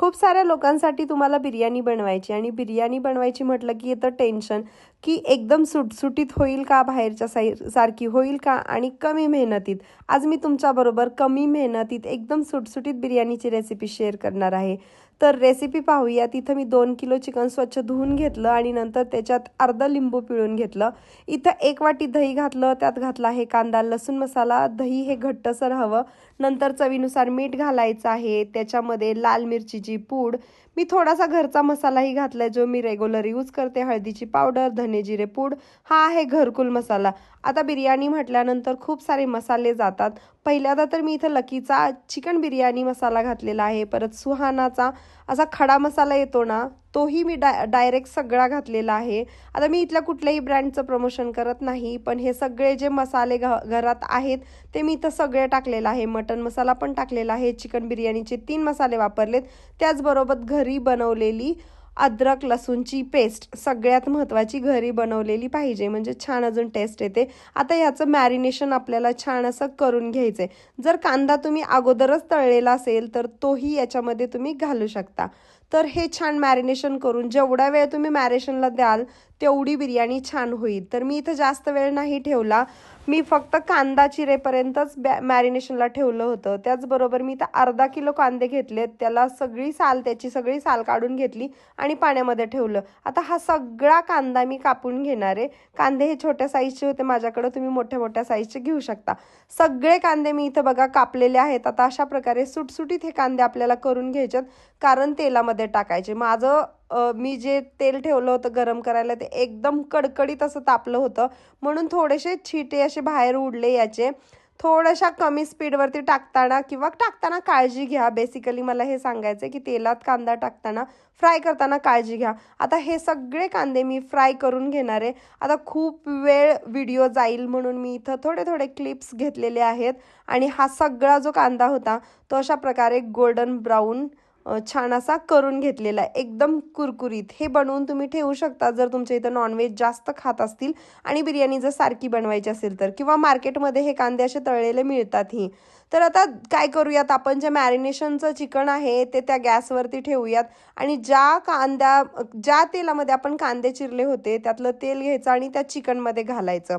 खूप साऱ्या लोकांसाठी तुम्हाला बिर्याणी बनवायची आणि बिर्याणी बनवायची म्हटलं की येतं टेन्शन की एकदम सुटसुटीत होईल का बाहेरच्या साई सारखी होईल का आणि कमी मेहनतीत? आज मी तुमच्याबरोबर कमी मेहनतीत एकदम सुटसुटीत बिर्याणीची रेसिपी शेअर करणार आहे. तर रेसिपी पाहूया. तिथं मी दोन किलो चिकन स्वच्छ धुवून घेतलं आणि नंतर त्याच्यात अर्धं लिंबू पिळून घेतलं. इथं एक वाटी दही घातलं. त्यात घातला आहे कांदा लसूण मसाला. दही हे घट्टसर हवं. नंतर चवीनुसार मीठ घालायचं आहे. त्याच्यामध्ये लाल मिरचीची पूड. मी थोडासा घरचा मसालाही घातला आहे जो मी रेग्युलर यूज करते. हळदीची पावडर धन जिरे पूड हा आहे घरकुल मसाला. आता बिर्याणी म्हटल्यानंतर खूप सारे मसाले जातात. पहिल्यांदा तर मी इथं लकीचा चिकन बिर्याणी मसाला घातलेला आहे. परत सुहानाचा असा खडा मसाला येतो ना तोही मी डाय डायरेक्ट सगळा घातलेला आहे. आता मी इथल्या कुठल्याही ब्रँडचं प्रमोशन करत नाही पण हे सगळे जे मसाले घ घरात आहेत ते मी इथं सगळे टाकलेलं आहे. मटन मसाला पण टाकलेला आहे. चिकन बिर्याणीचे तीन मसाले वापरलेत. त्याचबरोबर घरी बनवलेली अद्रक लसूणची पेस्ट सगळ्यात महत्त्वाची घरी बनवलेली पाहिजे. म्हणजे छान अजून टेस्ट येते. आता ह्याचं मॅरिनेशन आपल्याला छान असं करून घ्यायचं आहे जर कांदा तुम्ही अगोदरच तळलेला असेल तर तोही याच्यामध्ये तुम्ही घालू शकता. तर हे छान मॅरिनेशन करून जेवढा वेळ तुम्ही मॅरिनेशनला द्याल तेवढी बिर्याणी छान होईल. तर मी इथं जास्त वेळ नाही ठेवला. मी फक्त कांदा चिरेपर्यंतच बॅ मॅरिनेशनला ठेवलं होतं. त्याचबरोबर मी इथं अर्धा किलो कांदे घेतलेत. त्याला सगळी साल त्याची सगळी साल काढून घेतली आणि पाण्यामध्ये ठेवलं. आता हा सगळा कांदा मी कापून घेणार आहे. कांदे हे छोट्या साईजचे होते. माझ्याकडं तुम्ही मोठ्या मोठ्या साईजचे घेऊ शकता. सगळे कांदे मी इथं बघा कापलेले आहेत. आता अशा प्रकारे सुटसुटीत हे कांदे आपल्याला करून घ्यायचेत. कारण तेलामध्ये टाकायचे. माझं मी जे तेल ठेवलं होतं गरम करायला ते एकदम कडकडीत असं तापलं होतं. म्हणून थोडेसे छिटे असे बाहेर उडले याचे. थोड्याशा कमी स्पीडवरती टाकताना किंवा टाकताना काळजी घ्या. बेसिकली मला हे सांगायचं आहे की तेलात कांदा टाकताना फ्राय करताना काळजी घ्या. आता हे सगळे कांदे मी फ्राय करून घेणार आहे. आता खूप वेळ व्हिडिओ जाईल म्हणून मी इथं थोडे थोडे क्लिप्स घेतलेले आहेत. आणि हा सगळा जो कांदा होता तो अशा प्रकारे गोल्डन ब्राऊन छान असा करून घेतलेला आहे. एकदम कुरकुरीत. हे बनवून तुम्ही ठेवू शकता जर तुमच्या इथं नॉनव्हेज जास्त खात असतील आणि बिर्याणी जर सारखी बनवायची असेल तर. किंवा मार्केटमध्ये हे कांदे असे तळलेले मिळतात ही तर आता काय करूयात? आपण जे मॅरिनेशनचं चिकन आहे ते त्या गॅसवरती ठेवूयात. आणि ज्या कांद्या ज्या तेलामध्ये आपण कांदे चिरले होते त्यातलं तेल घ्यायचं आणि त्या चिकनमध्ये घालायचं.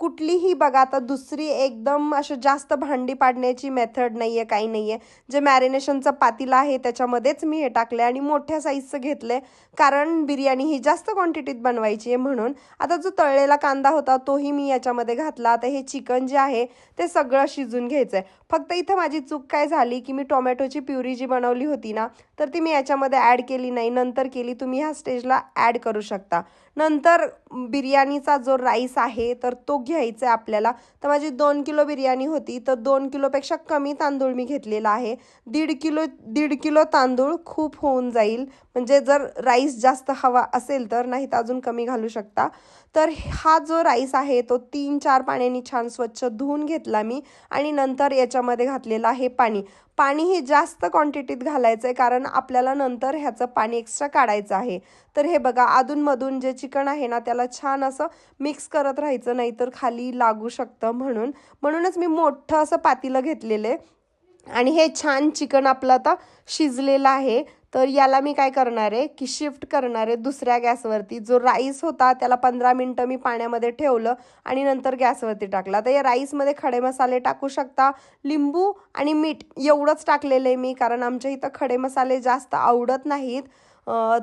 कुठलीही बघा आता दुसरी एकदम अशी जास्त भांडी पाडण्याची मेथड नाही आहे काही नाही आहे जे मॅरिनेशनचं पातीला आहे त्याच्यामध्येच मी हे टाकले आणि मोठ्या साईजचं घेतलं कारण बिर्याणी ही जास्त क्वांटिटीत बनवायची आहे म्हणून. आता जो तळलेला कांदा होता तोही मी याच्यामध्ये घातला. आता हे चिकन जे आहे ते सगळं शिजून घ्यायचं आहे फक्त इथं माझी चूक काय झाली की मी टोमॅटोची प्युरी जी बनवली होती ना तर ती मी याच्यामध्ये ॲड केली नाही. नंतर केली तुम्ही ह्या स्टेजला ॲड करू शकता. नंतर बिर्याणीचा जो राईस आहे तर तो घ्यायचा आहे आपल्याला. तर माझी दोन किलो बिर्याणी होती तर दोन किलोपेक्षा कमी तांदूळ मी घेतलेला आहे. दीड किलो दीड किलो तांदूळ खूप होऊन जाईल. म्हणजे जर राईस जास्त हवा असेल तर नाही तर अजून कमी घालू शकता. तर हा जो राईस आहे तो तीन चार पाण्याने छान स्वच्छ धुवून घेतला मी आणि नंतर याच्यामध्ये घातलेलं आहे पाणी. पाणी हे जास्त क्वांटिटीत घालायचं आहे कारण आपल्याला नंतर ह्याचं पाणी एक्स्ट्रा काढायचं आहे. तर हे बघा अधूनमधून जे चिकन आहे ना त्याला छान असं मिक्स करत राहायचं नाहीतर खाली लागू शकतं म्हणून. म्हणूनच मी मोठं असं पातीलं घेतलेलं आहे. आणि हे छान चिकन आपलं आता शिजलेलं आहे. तर याला मी काय करणार आहे की शिफ्ट करणार आहे दुसऱ्या गॅसवरती. जो राईस होता त्याला पंधरा मिनटं मी पाण्यामध्ये ठेवलं आणि नंतर गॅसवरती टाकला. तर या राईसमध्ये खडे मसाले टाकू शकता लिंबू आणि मीठ एवढंच टाकलेलं आहे मी कारण आमच्या इथं खडे मसाले जास्त आवडत नाहीत.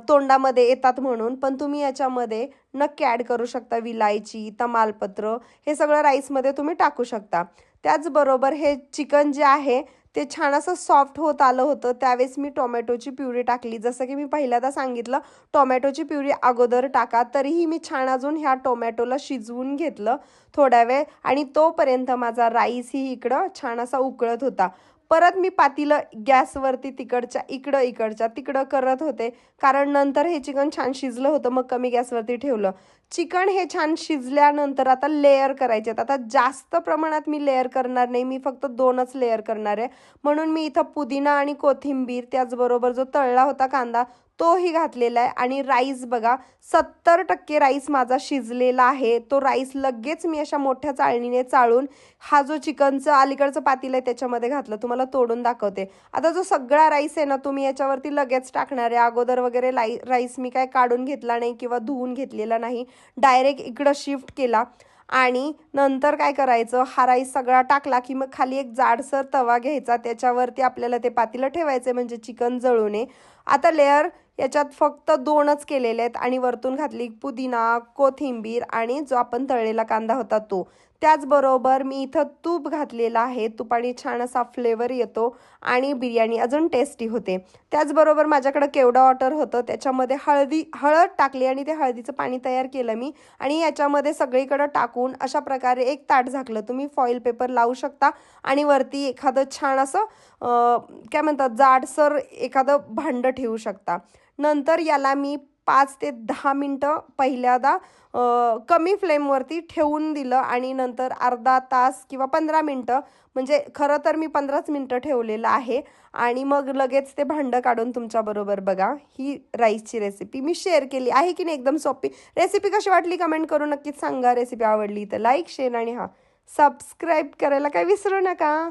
तोंडामध्ये येतात म्हणून पण तुम्ही याच्यामध्ये नक्की ॲड करू शकता विलायची तमालपत्र हे सगळं राईसमध्ये तुम्ही टाकू शकता. त्याचबरोबर हे चिकन जे आहे ते छान असं सॉफ्ट होत आलं होतं. त्यावेळेस मी टोमॅटोची प्युरी टाकली. जसं की मी पहिल्यांदा सांगितलं टोमॅटोची प्युरी अगोदर टाका. तरीही मी छान अजून ह्या टोमॅटोला शिजवून घेतलं थोड्या वेळ. आणि तोपर्यंत माझा राईसही इकडं छान असा उकळत होता. परत मी पातीलं गॅसवरती तिकडच्या इकडं इकडच्या तिकडं करत होते. कारण नंतर हे चिकन छान शिजलं होतं मग कमी गॅसवरती ठेवलं. चिकन हे छान शिजल्यानंतर आता लेअर करायचे आहेत. आता जास्त प्रमाणात मी लेअर करणार नाही मी फक्त दोनच लेअर करणार आहे. म्हणून मी इथं पुदिना आणि कोथिंबीर त्याचबरोबर जो तळला होता कांदा तोही घातलेला आहे. आणि राईस बघा सत्तर टक्के राईस माझा शिजलेला आहे. तो राईस लगेच मी अशा मोठ्या चाळणीने चाळून हा जो चिकनचं अलीकडचं पातील आहे त्याच्यामध्ये घातलं. तुम्हाला तोडून दाखवते. आता जो सगळा राईस आहे ना तुम्ही याच्यावरती लगेच टाकणार आहे. अगोदर वगैरे लाई राईस मी काय काढून घेतला नाही किंवा धुवून घेतलेला नाही. डायरेक्ट इकडं शिफ्ट केला. आणि नंतर काय करायचं? हा राईस सगळा टाकला की मग खाली एक जाडसर तवा घ्यायचा. त्याच्यावरती आपल्याला ते पातीला ठेवायचे म्हणजे चिकन जळू नये आता लेअर याच्यात फक्त दोनच केलेले आहेत आणि वरतून घातली पुदिना कोथिंबीर आणि जो आपण तळलेला कांदा होता तो. त्याचबरोबर मी इथं तूप घातलेलं आहे. तुपाने छान असा फ्लेवर येतो आणि बिर्याणी अजून टेस्टी होते. त्याचबरोबर माझ्याकडं केवडा ऑर्डर होतं त्याच्यामध्ये हळदी हळद टाकली आणि ते हळदीचं पाणी तयार केलं मी. आणि याच्यामध्ये सगळीकडं टाकून अशा प्रकारे एक ताट झाकलं. तुम्ही फॉईल पेपर लावू शकता आणि वरती एखादं छान असं काय म्हणतात जाडसर एखादं भांडं ठेवू शकता. नंतर याला मी पाच ते दहा मिनटं पहिल्यांदा कमी फ्लेमवरती ठेवून दिलं आणि नंतर अर्धा तास किंवा पंधरा मिनटं म्हणजे खरं तर मी पंधराच मिनटं ठेवलेलं आहे. आणि मग लगेच ते भांडं काढून तुमच्याबरोबर बघा ही राईसची रेसिपी मी शेअर केली. आहे की नाही एकदम सोपी? रेसिपी कशी वाटली कमेंट करून नक्कीच सांगा. रेसिपी आवडली तर लाईक शेअर आणि हां सबस्क्राईब करायला काही विसरू नका.